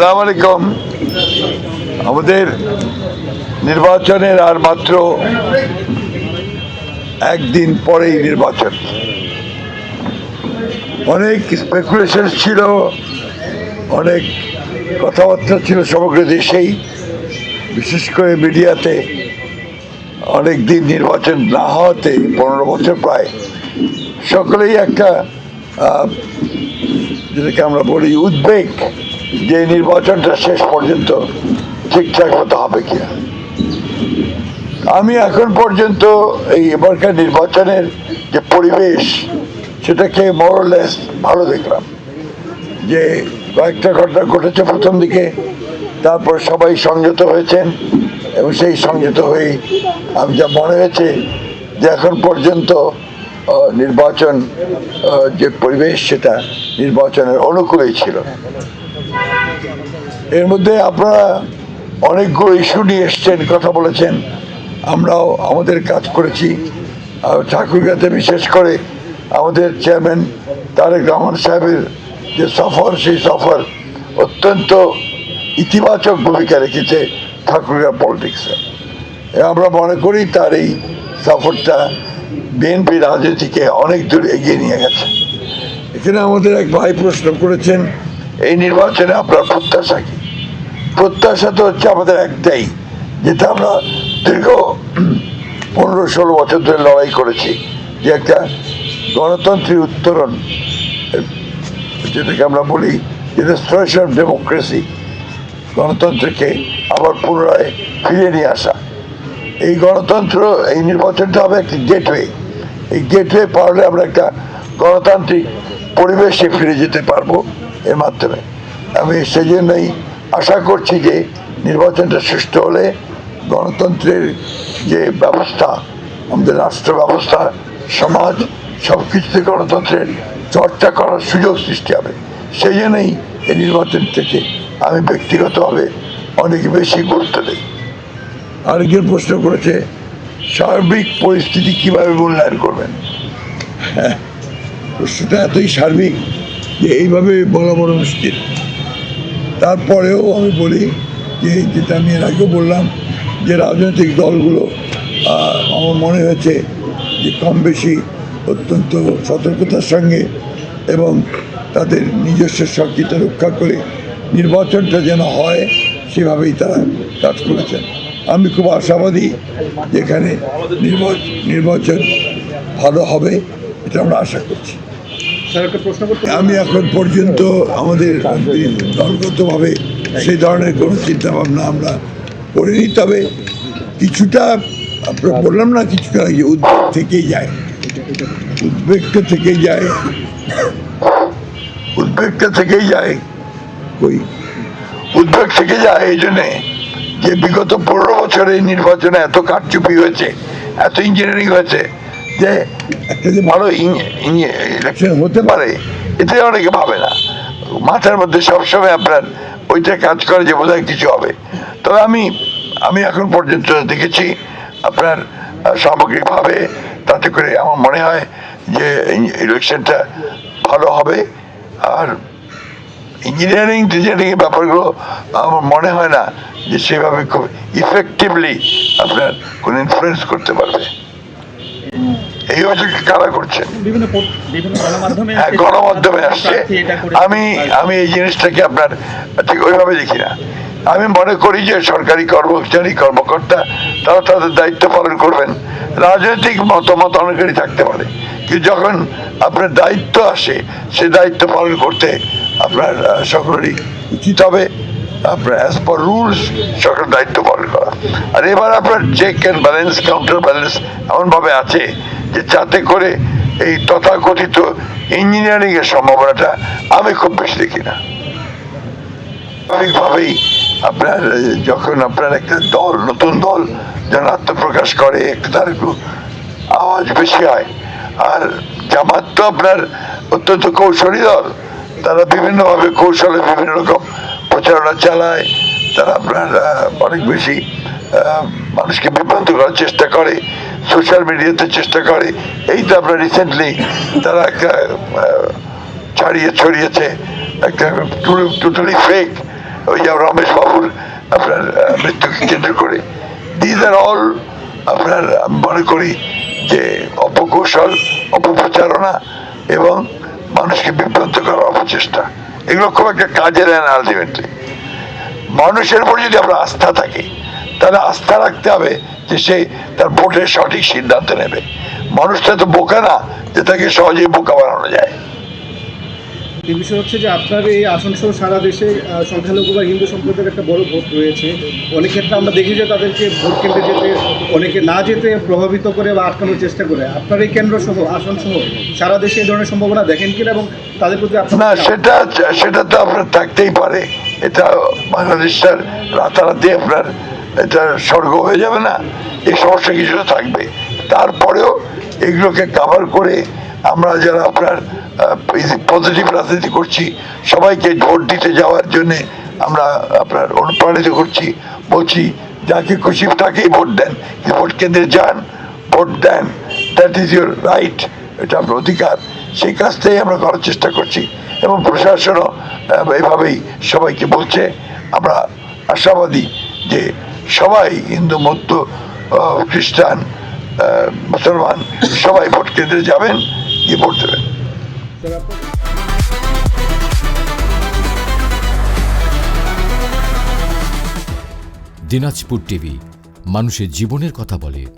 সালাম আলাইকুম। আমাদের নির্বাচনের আর মাত্র একদিন পরেই নির্বাচন। অনেক স্পেকুলেশন ছিল, অনেক কথাবার্তা ছিল সমগ্র দেশেই। বিশেষ করে মিডিয়াতে অনেক দিন নির্বাচন না হওয়াতে, পনেরো বছর প্রায়, সকলেই একটা যেটাকে আমরা বলি উদ্বেগ যে নির্বাচনটা শেষ পর্যন্ত ঠিকঠাক মতো হবে কিনা। আমি এখন পর্যন্ত এই এবারকার নির্বাচনের যে পরিবেশ, সেটাকে মোরলেস ভালো দেখলাম। যে কয়েকটা ঘটনা ঘটেছে প্রথম দিকে, তারপর সবাই সংযত হয়েছেন এবং সেই সংযত হয়েই আমি যা মনে হয়েছে যে এখন পর্যন্ত নির্বাচন যে পরিবেশ, সেটা নির্বাচনের অনুকূলেই ছিল। এর মধ্যে আপনারা অনেকগুলো ইস্যু নিয়ে এসছেন, কথা বলেছেন। আমরাও আমাদের কাজ করেছি। ঠাকুরগাতে বিশেষ করে আমাদের চেয়ারম্যান তারেক রহমান সাহেবের যে সফর, সেই সফর অত্যন্ত ইতিবাচক ভূমিকা রেখেছে ঠাকুরগা পলিটিক্সে আমরা মনে করি তার এই সফরটা বিএনপি রাজনীতিকে অনেক দূর এগিয়ে নিয়ে গেছে। এখানে আমাদের এক ভাই প্রশ্ন করেছেন, এই নির্বাচনে আপনার প্রত্যাশা কি? প্রত্যাশা তো হচ্ছে আমাদের একটাই, যেটা আমরা দীর্ঘ পনেরো ষোলো বছর ধরে লড়াই করেছি, যে একটা গণতন্ত্রের উত্তরণ, যেটাকে আমরা বলি যে রেস্টোরেশন অফ ডেমোক্রেসি গণতন্ত্রকে আবার পুনরায় ফিরিয়ে নিয়ে আসা। এই গণতন্ত্র, এই নির্বাচনটা হবে একটি গেটওয়ে এই গেটওয়ে পারলে আমরা একটা গণতান্ত্রিক পরিবেশে ফিরে যেতে পারব এর মাধ্যমে। আমি সেই জন্যই আশা করছি যে নির্বাচনটা সুষ্ঠু হলে গণতন্ত্রের যে ব্যবস্থা আমাদের রাষ্ট্র ব্যবস্থা সমাজ সব কিছুতে গণতন্ত্রের চর্চা করার সুযোগ সৃষ্টি হবে। সেই জন্যই এই নির্বাচন থেকে আমি ব্যক্তিগতভাবে অনেক বেশি গুরুত্ব দিই। আরেকজন প্রশ্ন করেছে সার্বিক পরিস্থিতি কীভাবে মূল্যায়ন করবেন? হ্যাঁ, প্রশ্নটা এতই সার্বিক যে এইভাবে বলা বড় মুশকিল। তারপরেও আমি বলি যে, যেটা আমি এর আগেও বললাম যে, রাজনৈতিক দলগুলো আমার মনে হয়েছে যে, কম বেশি অত্যন্ত সতর্কতার সঙ্গে এবং তাদের নিজস্ব সক্রিয়তা রক্ষা করে নির্বাচনটা যেন হয়, সেভাবেই তারা কাজ করেছেন। আমি খুব আশাবাদী যেখানে নির্বাচন ভালো হবে, এটা আমরা আশা করছি স্যার একটা প্রশ্ন করতে আমি এখন পর্যন্ত আমাদের দলগতভাবে সেই ধরনের কোনো চিন্তা ভাবনা আমরা করিনি, তবে কিছুটা বললাম না, কিছুটা উদ্বেগ থেকেই যায়। উদ্বেগটা থেকেই যায়। উদ্বেগটা থেকেই যায় ওই উদ্বেগ থেকে যায় এই জন্যে যে বিগত পনেরো বছরে নির্বাচনে এত কারচুপি হয়েছে, এত ইঞ্জিনিয়ারিং হয়েছে যে একটা যে ভালো ইলেকশন হতে পারে এতে অনেকে ভাবে না। মাথার মধ্যে সবসময় আপনার ওইটা কাজ করে যে বোধহয় কিছু হবে। তবে আমি আমি এখন পর্যন্ত দেখেছি আপনার সামগ্রিকভাবে তাতে করে আমার মনে হয় যে ইলেকশনটা ভালো হবে। আর ইঞ্জিনিয়ারিং টিচারিং এর ব্যাপারগুলো আমার মনে হয় না যে সেভাবে খুব ইফেক্টিভলি আপনার কোনো ইনফ্লুয়েন্স করতে পারবে। এই অভিযোগ কারা গণমাধ্যমে হ্যাঁ আসছে, গণমাধ্যমে আসছে। আমি আমি এই জিনিসটাকে আপনার ঠিক ওইভাবে দেখি না। আমি মনে করি যে সরকারি কর্মচারী কর্মকর্তা তারা তাদের দায়িত্ব পালন করবেন। রাজনৈতিক মতামত অনেকেরই থাকতে পারে। কিন্তু যখন আপনার দায়িত্ব আসে সে দায়িত্ব পালন করতে আপনার সকলেরই উচিত হবে। আপনার অ্যাজ পার রুলস সকল দায়িত্ব পালন করা। আর এবার আপনার check and balance counter balance এমনভাবে আছে যে যাতে করে এই তথাকথিত ইঞ্জিনিয়ারিং এর সম্ভাবনাটা আমি খুব বেশি দেখি না। স্বাভাবিকভাবেই আপনার, যখন আপনার একটা দল, নতুন দল যখন আত্মপ্রকাশ করে, একটু তার একটু আওয়াজ বেশি হয়। আর জামাত তো আপনার অত্যন্ত কৌশলী দল। তারা বিভিন্নভাবে কৌশলে বিভিন্ন রকম প্রচারণা চালায়। তারা আপনার অনেক বেশি মানুষকে বিভ্রান্ত করার চেষ্টা করে। সোশ্যাল মিডিয়াতে চেষ্টা করে। এই তো আপনার রিসেন্টলি তারা একটা ছাড়িয়ে ছড়িয়েছে একটা টোটালি ফেক ওই যে রমেশ বাবুর আপনার মৃত্যুকে কেন্দ্র করে। দিজ আর অল আপনার, আমি মনে করি যে অপকৌশল, অপপ্রচারণা এবং মানুষকে বিভ্রান্ত করার অপচেষ্টা। এগুলো খুব একটা কাজে দেয় না আলটিমেটলি মানুষের উপর যদি আমরা আস্থা থাকে তাহলে আস্থা রাখতে হবে যে সে তার ভোটের সঠিক সিদ্ধান্ত নেবে। মানুষটা তো বোকা না যে তাকে সহজেই বোকা বানানো যায়। এই বিষয় হচ্ছে যে আপনার এই আসন সহ সারা দেশে সংখ্যালঘু বা হিন্দু সম্প্রদায়ের একটা বড় ভোট রয়েছে। অনেক ক্ষেত্রে আমরা দেখি যে তাদেরকে ভোট কেন্দ্রে যেতে অনেকে না যেতে প্রভাবিত করে বা আটকানোর চেষ্টা করে। আপনার এই কেন্দ্র সহ আসন সহ সারা দেশে এই ধরনের সম্ভাবনা দেখেন কিনা এবং তাদের প্রতি আপনার না সেটা সেটা তো আপনার থাকতেই পারে। এটা বাংলাদেশটার রাতারাতি আপনার এটা স্বর্গ হয়ে যাবে না, এই সমস্যা কিছুটা থাকবে। তারপরেও এগুলোকে কাভার করে আমরা যারা আপনার পজিটিভ রাজনীতি করছি, সবাইকে ভোট দিতে যাওয়ার জন্য আমরা আপনার অনুপ্রাণিত করছি, বলছি, যাকে খুশি তাকেই ভোট দেন ভোট কেন্দ্রে যান, ভোট দেন দ্যাট ইজ ইউর রাইট এটা আপনার অধিকার। সেই কাজটাই আমরা করার চেষ্টা করছি এবং প্রশাসনও এভাবেই সবাইকে বলছে। আমরা আশাবাদী যে সবাই হিন্দু, মধ্য খ্রিস্টান মুসলমান, সবাই ভোট কেন্দ্রে যাবেন, গিয়ে ভোট দেবেন। দিনাজপুর টিভি, মানুষের জীবনের কথা বলে।